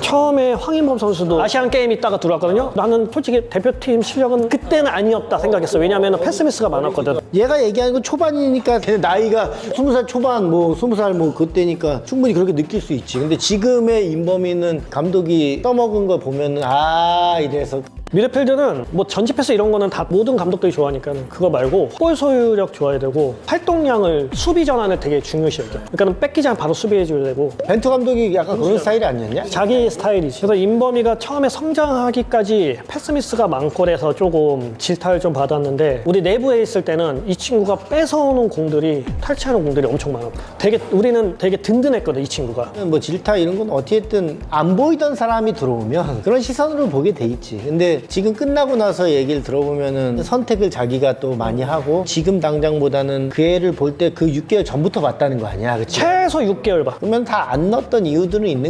처음에 황인범 선수도 아시안 게임 있다가 들어왔거든요. 나는 솔직히 대표팀 실력은 그때는 아니었다 생각했어. 왜냐하면 패스미스가 많았거든. 얘가 얘기하는 건 초반이니까 걔 나이가 스무 살 초반 뭐 스무 살 뭐 그때니까 충분히 그렇게 느낄 수 있지. 근데 지금의 인범이는 감독이 떠먹은 거 보면은 아 이래서 미드필드는 뭐 전지 패스 이런 거는 다 모든 감독들이 좋아하니까 그거 말고 볼 소유력 좋아야 되고 활동량을 수비 전환을 되게 중요시 여겨. 그러니까 뺏기지 않으면 바로 수비해줘야 되고 벤투 감독이 약간 그런 스타일이 아니었냐? 자기 스타일이지. 그래서 인범이가 처음에 성장하기까지 패스미스가 많고 그래서 조금 질타를 좀 받았는데 우리 내부에 있을 때는 이 친구가 뺏어오는 공들이 탈취하는 공들이 엄청 많아. 되게 우리는 되게 든든했거든 이 친구가. 뭐 질타 이런 건 어찌됐든 안 보이던 사람이 들어오면 그런 시선으로 보게 돼 있지. 근데 지금 끝나고 나서 얘기를 들어보면은 선택을 자기가 또 많이 하고 지금 당장보다는 그 애를 볼 때 그 6개월 전부터 봤다는 거 아니야, 그치? 최소 6개월 봐. 그러면 다 안 넣었던 이유들은 있는